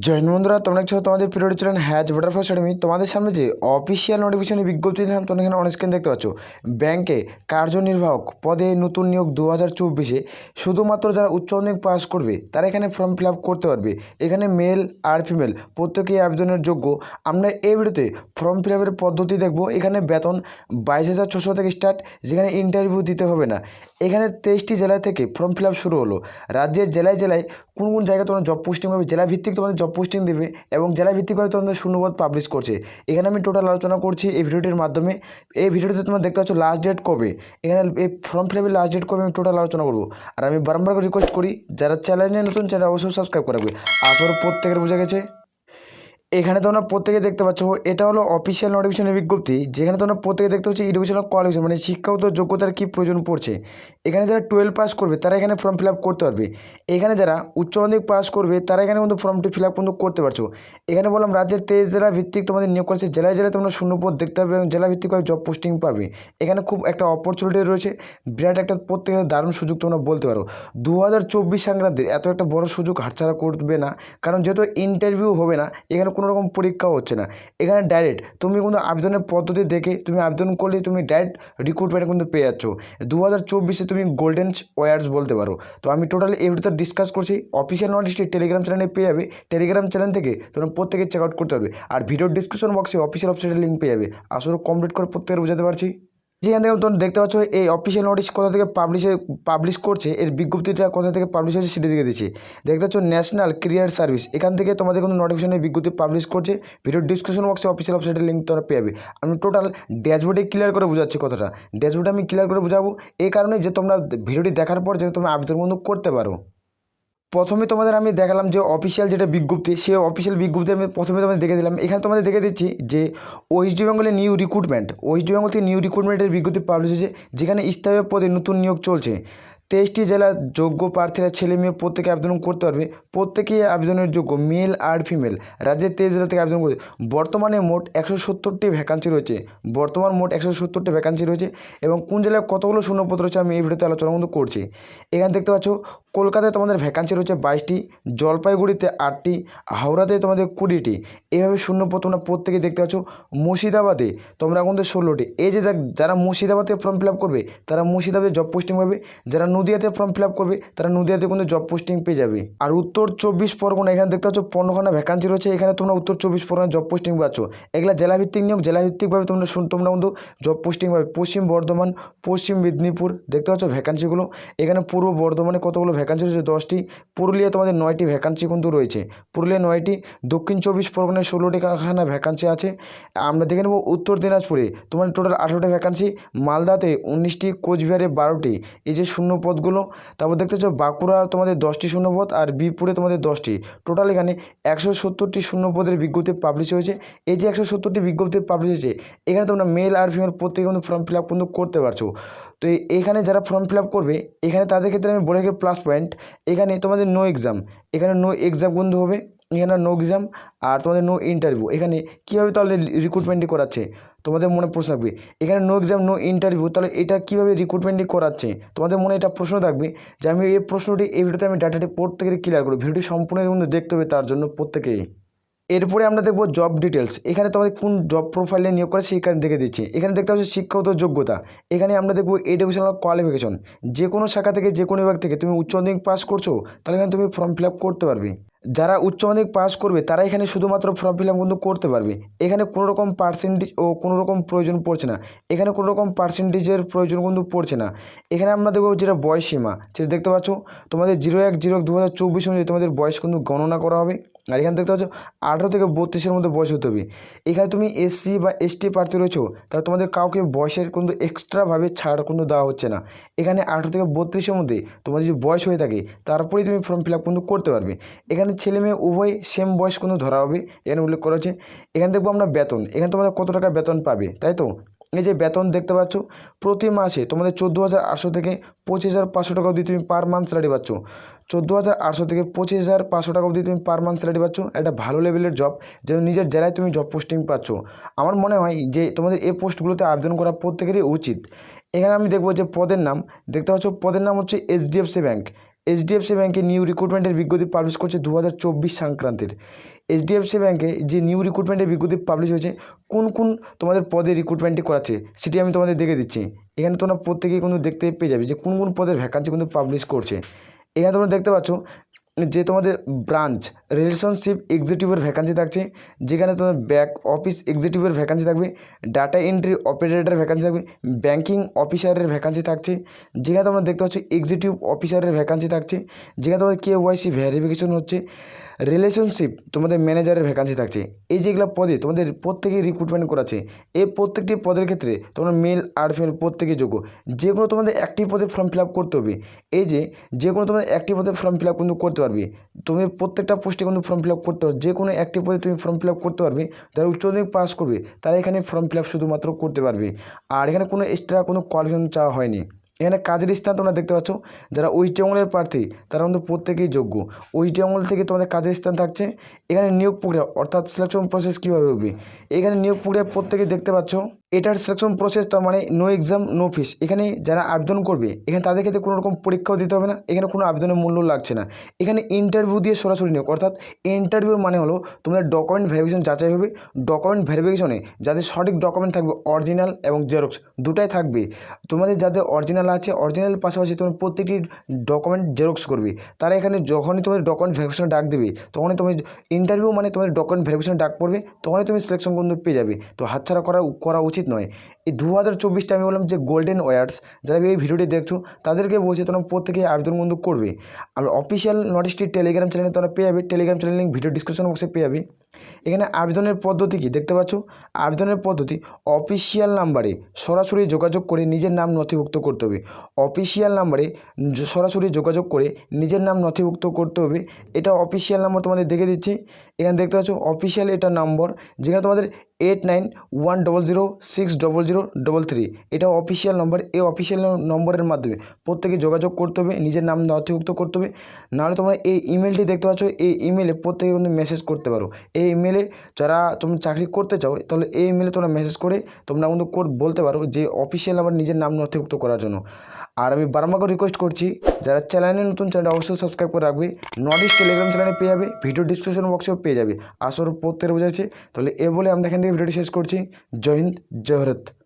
জৈন বন্ধুরা, তোমরা দেখছ তোমাদের পিরিয়ড ছিলেন হ্যাজ বাটারফ্লাই একাডেমি। তোমাদের সামনে যে অফিসিয়াল নোটিফিকেশনের বিজ্ঞপ্তি দিলাম, তোমরা এখানে অনেক স্ক্রিন দেখতে পাচ্ছ। ব্যাংকে কার্যনির্বাহক পদে নতুন নিয়োগ দু হাজার চব্বিশে। শুধুমাত্র যারা উচ্চ মাধ্যমিক পাস করবে, তারা এখানে ফর্ম ফিল করতে পারবে। এখানে মেল আর ফিমেল প্রত্যেকেই আবেদনের যোগ্য। আমরা এই ভিডিওতে ফর্ম ফিল আপের পদ্ধতি দেখব। এখানে বেতন বাইশ হাজার ছশো থেকে স্টার্ট যেখানে ইন্টারভিউ দিতে হবে না। এখানে তেইশটি জেলা থেকে ফর্ম ফিল শুরু হলো। রাজ্যের জেলায় জেলায় কোন কোন জায়গায় তোমরা জব পোস্টিং হবে জেলা ভিত্তিক তোমাদের জব পোস্টিং দেবে এবং জেলা হয়তো তোমাদের শূন্যপদ পাবলিশ করছে। এখানে আমি টোটাল আলোচনা করছি এই ভিডিওটির মাধ্যমে। এই ভিডিওটিতে তোমরা দেখতে পাচ্ছ লাস্ট ডেট কবে? এখানে এই ফর্ম ফিল আপের লাস্ট ডেট কবে আমি টোটাল আলোচনা করব। আর আমি বারবার রিকোয়েস্ট করি, যারা চ্যানেলে নতুন চ্যানেল অবশ্যই সাবস্ক্রাইব করে রাখবে। আসর প্রত্যেকের বোঝা গেছে। এখানে তোমরা প্রত্যেকে দেখতে পাচ্ছ, এটা হলো অফিসিয়াল নোটিফিকেশনের বিজ্ঞপ্তি। যেখানে তোমরা প্রত্যেকে দেখতে পাচ্ছ এডুকেশনাল কোয়ালিফিকেশন মানে শিক্ষাগত যোগ্যতার কী প্রয়োজন পড়ছে। এখানে যারা টুয়েলভ পাস করবে, তারা এখানে ফর্ম ফিল করতে পারবে। এখানে যারা উচ্চ মাধ্যমিক পাস করবে, তারা এখানে কিন্তু ফর্মটি ফিল আপ কিন্তু করতে পারছ। এখানে বললাম, রাজ্যের তেইশ জেলা ভিত্তিক তোমাদের নিয়োগ করেছে। জেলায় জেলায় তোমরা শূন্যপদ দেখতে পাবে এবং জেলা ভিত্তিকভাবে জব পোস্টিং পাবে। এখানে খুব একটা অপরচুনিটি রয়েছে। বিরাট একটা প্রত্যেকের দারুণ সুযোগ তোমরা বলতে পারো। দু হাজার চব্বিশ সংক্রান্তির এত একটা বড় সুযোগ হাতছাড়া করবে না। কারণ যেহেতু ইন্টারভিউ হবে না, এখানে কোনো রকম পরীক্ষা হচ্ছে না। এখানে ডাইরেক্ট তুমি কিন্তু আবেদনের পদ্ধতি দেখে তুমি আবেদন করলে তুমি ডাইরেক্ট রিক্রুটমেন্ট কিন্তু পেয়ে যাচ্ছ। দু হাজার চব্বিশে তুমি গোল্ডেন ওয়ার্স বলতে পারো। তো আমি টোটালি এই ভিডিওতে ডিসকাস করছি। অফিসিয়াল নোটিশটি টেলিগ্রাম চ্যানেলে পেয়ে যাবে। টেলিগ্রাম চ্যানেল থেকে তোমরা প্রত্যেকে চেক আউট করতে পারবে। আর ভিডিও ডিসক্রিপশন বক্সে অফিসিয়াল ওয়েবসাইটের লিঙ্ক পেয়ে যাবে। আসলে কমপ্লিট করে প্রত্যেকের বোঝাতে পারছি। যেখান থেকে তোমরা দেখতে পাচ্ছ, এই অফিসিয়াল নোটিশ কোথা থেকে পাবলিশে পাবলিশ করছে, এর বিজ্ঞপ্তিটা কোথা থেকে পাবলিশ হয়েছে সেটা দিকে দিচ্ছে। দেখতে পাচ্ছ ন্যাশনাল ক্রিয়ার সার্ভিস এখান থেকে তোমাদের কোনো নোটিফিকেশনের বিজ্ঞপ্তি পাবলিশ করছে ভিডিও ডিসক্রিপশন বক্সে অফিসিয়াল ওয়েবসাইটের লিঙ্ক তোমরা পেয়ে যাবে। আমি টোটাল ড্যাশবোর্ডে ক্লিয়ার করে বোঝাচ্ছি কথাটা। ড্যাশবোর্ডে আমি ক্লিয়ার করে বোঝাবো এই কারণে যে তোমরা ভিডিওটি দেখার পর যেন তোমরা আবেদন করতে পারো। প্রথমে তোমাদের আমি দেখালাম যে অফিসিয়াল যেটা বিজ্ঞপ্তি সে অফিসিয়াল বিজ্ঞপ্তি আমি প্রথমে তোমাদের দেখে দিলাম। এখানে তোমাদের দেখে দিচ্ছি যে ওয়েস্ট বেঙ্গলে নিউ রিক্রুটমেন্ট ওয়েস্ট বেঙ্গল থেকে নিউ রিক্রুটমেন্টের বিজ্ঞপ্তি পাবলিশ হয়েছে, যেখানে স্থায়ী পদে নতুন নিয়োগ চলছে। তেইশটি জেলার যোগ্য প্রার্থীরা ছেলে মেয়ে প্রত্যেকে আবেদন করতে পারবে। প্রত্যেকেই আবেদনের যোগ্য মেল আর ফিমেল রাজ্যের তেইশ জেলা থেকে আবেদন করবে বর্তমানে মোট একশো সত্তরটি ভ্যাকান্সি রয়েছে। বর্তমান মোট একশো সত্তরটি ভ্যাকান্সি রয়েছে এবং কোন জেলায় কতগুলো শূন্যপদ রয়েছে আমি এই ভিডিওতে আলোচনা কিন্তু করছি। এখানে দেখতে পাচ্ছ, কলকাতায় তোমাদের ভ্যাকান্সি রয়েছে বাইশটি, জলপাইগুড়িতে আটটি, হাওড়াতে তোমাদের কুড়িটি। এইভাবে শূন্যপদ তোমরা প্রত্যেকে দেখতে পাচ্ছ। মুর্শিদাবাদে তোমরা কিন্তু ষোলোটি। এই যে যারা মুর্শিদাবাদে ফর্ম ফিল করবে, তারা মুর্শিদাবাদে জব পোস্টিং পাবে। যারা নদিয়াতে ফর্ম ফিল করবে, তারা নদিয়াতে কিন্তু জব পোস্টিং পেয়ে যাবে। আর উত্তর চব্বিশ পরগনা, এখানে দেখতে পাচ্ছ পনেরোখানা ভ্যাকান্সি রয়েছে, এখানে তোমরা উত্তর চব্বিশ পরগনা জব পোস্টিং পাচ্ছ। এগুলা জেলাভিত্তিক নিয়োগ, জেলাভিত্তিকভাবে তোমরা শুন তোমরা কিন্তু জব পোস্টিং পাবে। পশ্চিম বর্ধমান, পশ্চিম মেদিনীপুর, দেখতে পাচ্ছ ভ্যাকান্সিগুলো এখানে পূর্ব বর্ধমানে কতগুলো ভ্যাকান্সি রয়েছে? দশটি। পুরুলিয়া তোমাদের নয়টি ভ্যাকান্সি কিন্তু রয়েছে। পুরুলিয়া নয়টি, দক্ষিণ চব্বিশ পরগনায় ষোলোটি কারখানা ভ্যাকান্সি আছে। আমরা দেখে নেব উত্তর দিনাজপুরে তোমার টোটাল আঠেরোটা ভ্যাকান্সি মালদাতে উনিশটি, কোচবিহারে বারোটি। এই যে শূন্য পদগুলো। তারপর দেখতে পাচ্ছ বাঁকুড়া তোমাদের দশটি শূন্যপদ আর বিপুরে তোমাদের দশটি। টোটাল এখানে একশো সত্তরটি শূন্যপদের বিজ্ঞপ্তি পাবলিশ হয়েছে। এই যে একশো সত্তরটি বিজ্ঞপ্তি পাবলিশ হয়েছে, এখানে তোমরা মেল আর ফিমেল প্রত্যেকে কিন্তু ফর্ম ফিল আপ কিন্তু করতে পারছ। তো এখানে যারা ফর্ম ফিল আপ করবে, এখানে তাদের ক্ষেত্রে আমি বলে রাখি প্লাস পয়েন্ট এখানে তোমাদের নো এক্সাম এখানে নো এক্সাম কিন্তু হবে। এখানে নো এক্সাম আর তোমাদের নো ইন্টারভিউ এখানে কীভাবে তাহলে রিক্রুটমেন্টই করাচ্ছে? তোমাদের মনে প্রশ্ন থাকবে, এখানে নো এক্সাম নো ইন্টারভিউ তাহলে এটা কীভাবে রিক্রুটমেন্টই করাচ্ছে? তোমাদের মনে এটা প্রশ্ন থাকবে যে আমি এই প্রশ্নটি, এই ভিডিওতে আমি ডাটাটি প্রত্যেকে ক্লিয়ার করব ভিডিওটি সম্পূর্ণ কিন্তু দেখতে হবে তার জন্য প্রত্যেকেই। এরপরে আমরা দেখব জব ডিটেলস এখানে তোমাদের কোন জব প্রোফাইলে নিয়োগ করে সেখানে দেখে দিচ্ছে। এখানে দেখতে পাচ্ছি শিক্ষাগত যোগ্যতা, এখানে আমরা দেখব এডুকেশনাল কোয়ালিফিকেশন যে কোনো শাখা থেকে, যে কোনো বিভাগ থেকে তুমি উচ্চ মাধ্যমিক পাস করছ, তাহলে এখানে তুমি ফর্ম ফিল করতে পারবে। যারা উচ্চ মাধ্যমিক পাস করবে, তারা এখানে শুধুমাত্র ফর্ম ফিল আপ কিন্তু করতে পারবে। এখানে কোনো রকম পার্সেন্টেজ ও কোনো রকম প্রয়োজন পড়ছে না। এখানে কোনো রকম পার্সেন্টেজের প্রয়োজন কিন্তু পড়ছে না। এখানে আমরা দেখব যেটা বয়সীমা সেটা দেখতে পাচ্ছ। তোমাদের জিরো এক জিরো দু হাজার চব্বিশ অনুযায়ী তোমাদের বয়স কিন্তু গণনা করা হবে। আর এখানে দেখতে পাচ্ছ আঠেরো থেকে বত্রিশের মধ্যে বয়স হতে হবে। এখানে তুমি এসসি বা এসটি প্রার্থী রয়েছো, তাহলে তোমাদের কাউকে বয়সের কিন্তু এক্সট্রাভাবে ছাড় কিন্তু দেওয়া হচ্ছে না। এখানে আঠেরো থেকে বত্রিশের মধ্যে তোমার যদি বয়স হয়ে থাকে, তারপরেই তুমি ফর্ম ফিল আপ কিন্তু করতে পারবে। এখানে ছেলে মেয়ে উভয় সেম বয়স কিন্তু ধরা হবে, এখানে উল্লেখ করা হচ্ছে এখানে দেখব আমরা বেতন। এখানে তোমাদের কত টাকা বেতন পাবে, তাই তো? এই যে বেতন দেখতে পাচ্ছ, প্রতি মাসে তোমাদের চোদ্দ হাজার আটশো থেকে পঁচিশ হাজার পাঁচশো টাকা অবধি তুমি পার মান্থ স্যালারি পাচ্ছ। চোদ্দ হাজার আটশো থেকে পঁচিশ হাজার পাঁচশো টাকা অবধি তুমি পার মান্থ স্যালারি পাচ্ছ। একটা ভালো লেভেলের জব যেন নিজের জেলায় তুমি জব পোস্টিং পাচ্ছ। আমার মনে হয় যে তোমাদের এই পোস্টগুলোতে আবেদন করা প্রত্যেকেরই উচিত। এখানে আমি দেখব যে পদের নাম, দেখতে পাচ্ছ পদের নাম হচ্ছে এইচডিএফসি ব্যাংক এইচডিএফসি ব্যাঙ্কে নিউ রিক্রুটমেন্টের বিজ্ঞপ্তি পাবলিশ করছে দু হাজার চব্বিশ সংক্রান্তের। এইচডিএফসি ব্যাংকে যে নিউ রিক্রুটমেন্টের বিজ্ঞপ্তি পাবলিশ হয়েছে, কোন কোন তোমাদের পদে রিক্রুটমেন্টটি করাচ্ছে, সেটি আমি তোমাদের দেখে দিচ্ছি। এখানে তোমরা প্রত্যেকেই কিন্তু দেখতে পেয়ে যাবে যে কোন কোন পদের ভ্যাকান্সি কিন্তু পাবলিশ করছে। এখানে তোমরা দেখতে পাচ্ছ যে তোমাদের ব্রাঞ্চ রিলেশনশিপ এক্সিকিউটিভের ভ্যাকান্সি থাকছে, যেখানে তোমাদের ব্যাক অফিস এক্সিকিউটিভের ভ্যাকান্সি থাকবে ডাটা এন্ট্রি অপারেটরের ভ্যাকান্সি থাকবে ব্যাঙ্কিং অফিসারের ভ্যাকান্সি থাকছে, যেখানে তোমরা দেখতে পাচ্ছ এক্সিকিউটিভ অফিসারের ভ্যাকান্সি থাকছে, যেখানে তোমাদের কে ওয়াইসি ভ্যারিফিকেশন হচ্ছে। রিলেশনশিপ তোমাদের ম্যানেজারের ভ্যাকান্সি থাকছে। এই যেগুলো পদে তোমাদের প্রত্যেকেই রিক্রুটমেন্ট করাচ্ছে, এই প্রত্যেকটি পদের ক্ষেত্রে তোমরা মেল আর ফিমেল প্রত্যেকেই যোগ্য। যে কোনো তোমাদের একটি পদে ফর্ম ফিল করতে হবে, এই যে যে কোনো তোমাদের একটি পদে ফর্ম ফিল কিন্তু করতে পারবে তুমি প্রত্যেকটা পোস্টে কিন্তু ফর্ম ফিল করতে পারবে যে কোনো একটি পদে তুমি ফর্ম ফিল করতে পারবে, যারা উচ্চ মাধ্যমিক পাস করবে, তারা এখানে ফর্ম ফিল শুধুমাত্র করতে পারবে। আর এখানে কোনো এক্সট্রা কোনো কোয়ালিফিকেশন চাওয়া হয়নি। এখানে কাজের স্থান তোমরা দেখতে পাচ্ছ। যারা ওয়েস্ট বেঙ্গলের প্রার্থী, তারা কিন্তু প্রত্যেকেই যোগ্য। ওয়েস্ট বেঙ্গল থেকে তোমাদের কাজের স্থান থাকছে। এখানে নিয়োগ প্রক্রিয়া, অর্থাৎ সিলেকশন প্রসেস কীভাবে হবে? এখানে নিয়োগ প্রক্রিয়া প্রত্যেকেই দেখতে পাচ্ছ। এটার সিলেকশন প্রসেস তার মানে নো এক্সাম নো ফিস এখানে যারা আবেদন করবে, এখানে তাদের ক্ষেত্রে কোনো রকম পরীক্ষাও দিতে হবে না। এখানে কোনো আবেদনের মূল্য লাগছে না। এখানে ইন্টারভিউ দিয়ে সরাসরি নিয়োগ। অর্থাৎ ইন্টারভিউর মানে হলো তোমাদের ডকুমেন্ট ভেরিফিকেশন যাচাই হবে। ডকুমেন্ট ভেরিফিকেশনে যাদের সঠিক ডকুমেন্ট থাকবে অরিজিনাল এবং জেরক্স দুটাই থাকবে। তোমাদের যাদের অরিজিনাল আছে অরিজিনাল পাশাপাশি তোমার প্রত্যেকটি ডকুমেন্ট জেরক্স করবে। তারা এখানে যখনই তোমাদের ডকুমেন্ট ভেরিফিকেশন ডাক দেবে, তখনই তুমি ইন্টারভিউ মানে তোমাদের ডকুমেন্ট ভেরিফিকেশন ডাক পড়বে, তখনই তুমি সিলেকশন কিন্তু পেয়ে যাবে। তো হাতছাড়া করা করা উচিত নয়। এই দু হাজার চব্বিশটা আমি বললাম যে গোল্ডেন ওয়ার্ডস যারা এই ভিডিওটি দেখছ, তাদেরকে বলছি তোমরা প্রত্যেকে আবেদন বন্ধু করবে। আর অফিসিয়াল নোটিশটি টেলিগ্রাম চ্যানেলে তোমরা পেয়ে যাবে। Telegram channel link video description বক্সে পেয়ে যাবে। এখানে আবেদনের পদ্ধতি কি দেখতে পাচ্ছ? আবেদনের পদ্ধতি অফিসিয়াল নাম্বারে সরাসরি যোগাযোগ করে নিজের নাম নথিভুক্ত করতে হবে। অফিসিয়াল নাম্বারে সরাসরি যোগাযোগ করে নিজের নাম নথিভুক্ত করতে হবে। এটা অফিসিয়াল নাম্বার তোমাদের দেখে দিচ্ছি। এখানে দেখতে পাচ্ছ অফিসিয়াল এটা নম্বর যেখানে তোমাদের eight nine one double zero six double zero double three এটা অফিসিয়াল নম্বর এই অফিসিয়াল নম্বরের মাধ্যমে। প্রত্যেকে যোগাযোগ করতে হবে, নিজের নাম নথিভুক্ত করতে হবে। নাহলে তোমরা এই ইমেলটি দেখতে পাচ্ছ, এই ইমেলে প্রত্যেকে কিন্তু মেসেজ করতে পারো। এই ইমেলে যারা তুমি চাকরি করতে চাও, তাহলে এই ইমেলে তোমরা মেসেজ করে তোমরা কিন্তু বলতে পারো যে অফিসিয়াল আমার নিজের নাম নথিভুক্ত করার জন্য। আর আমি বারবার করে রিকোয়েস্ট করছি, যারা চ্যানেলে নতুন চ্যানেলটা অবশ্যই সাবস্ক্রাইব করে রাখবে। নর্থ ইস্ট টেলিগ্রাম চ্যানেলে পেয়ে যাবে ভিডিও ডিসক্রিপশন বক্সেও পেয়ে যাবে। আসর প্রত্যেকের বোঝাচ্ছে। তাহলে এ বলে আমরা এখান থেকে ভিডিওটি শেষ করছি। জয় হিন্দ, জয় ভারত।